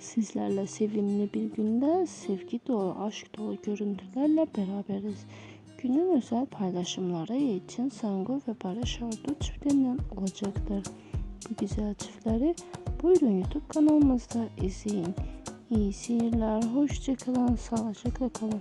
Sizlerle sevimli bir günde sevgi dolu, aşk dolu görüntülerle beraberiz. Günün özel paylaşımları için Sango ve Barış Ardu çiftinden olacaktır. Bu güzel çiftleri buyurun YouTube kanalımızda izleyin. İyi seyirler, hoşçakalın, sağlıcakla kalın.